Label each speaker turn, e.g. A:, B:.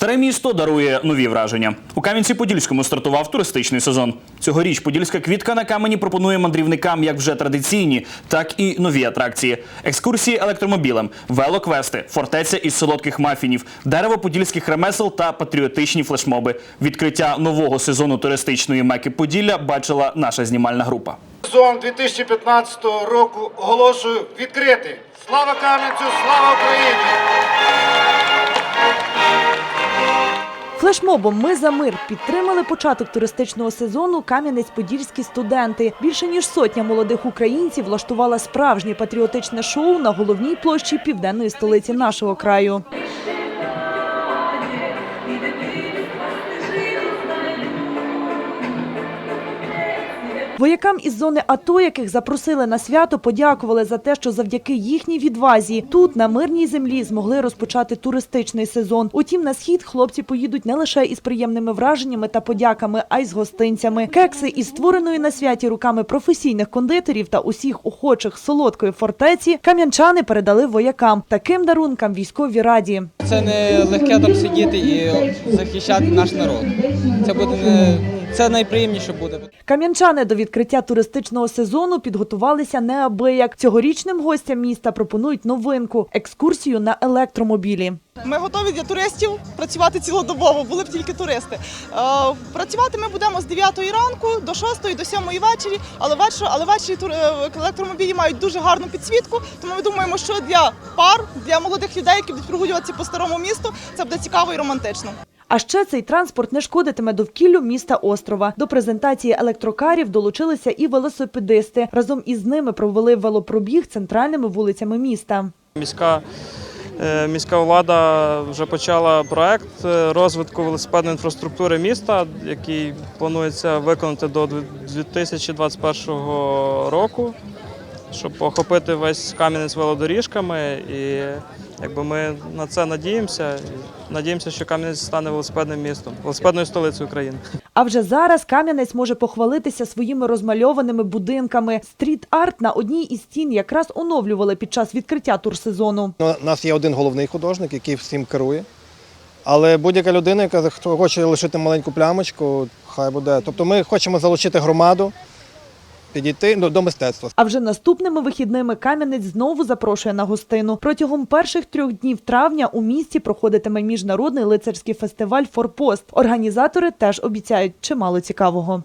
A: Старе місто дарує нові враження. У Кам'янці-Подільському стартував туристичний сезон. Цьогоріч подільська квітка на камені пропонує мандрівникам як вже традиційні, так і нові атракції: екскурсії електромобілем, велоквести, фортеця із солодких мафінів, дерево подільських ремесел та патріотичні флешмоби. Відкриття нового сезону туристичної меки Поділля бачила наша знімальна група.
B: Сезон 2015 року оголошую відкритий. Слава Кам'янцю, слава Україні!
C: Флешмобом Ми за мир підтримали початок туристичного сезону Кам'янець-Подільські студенти. Більше ніж сотня молодих українців влаштувала справжнє патріотичне шоу на головній площі південної столиці нашого краю. Воякам із зони АТО, яких запросили на свято, подякували за те, що завдяки їхній відвазі тут на мирній землі змогли розпочати туристичний сезон. Утім, на схід хлопці поїдуть не лише із приємними враженнями та подяками, а й з гостинцями. Кекси із створеною на святі руками професійних кондитерів та усіх охочих солодкої фортеці кам'янчани передали воякам. Таким дарункам військові раді.
D: Це не легке там сидіти і захищати наш народ. Це буде не це найприємніше буде.
C: Кам'янчани до відкриття туристичного сезону підготувалися неабияк. Цьогорічним гостям міста пропонують новинку екскурсію на електромобілі.
E: Ми готові для туристів працювати цілодобово, були б тільки туристи. Е, Працювати ми будемо з 9 ранку до 6 до 7 вечері, але ввечері, але ввечері тур- е, електромобілі мають дуже гарну підсвітку. Тому ми думаємо, що для пар, для молодих людей, які будуть прогулюватися по старому місту, це буде цікаво і романтично.
C: А ще цей транспорт не шкодитиме довкіллю міста острова. До презентації електрокарів долучилися і велосипедисти. Разом із ними провели велопробіг центральними вулицями міста.
F: Міська, е, міська влада вже почала проект е, розвитку велосипедної інфраструктури міста, який планується виконати до дві- 2021 року, щоб охопити весь Кам'янець велодоріжками. І якби ми на це надіємося. І Надіємося, що Кам'янець стане велосипедним містом, велосипедною столицею України.
C: А вже зараз Кам'янець може похвалитися своїми розмальованими будинками. Стріт-арт на одній із стін якраз оновлювали під час відкриття турсезону.
G: Ну, У нас є один головний художник, який всім керує. Але будь-яка людина, яка хто хоче лишити маленьку плямочку, хай буде. Тобто ми хочемо залучити громаду, підійти ну, до мистецтва.
C: А вже наступними вихідними Кам'янець знову запрошує на гостину. Протягом перших трьох днів травня у місті проходитиме міжнародний лицарський фестиваль Форпост. Організатори теж обіцяють чимало цікавого.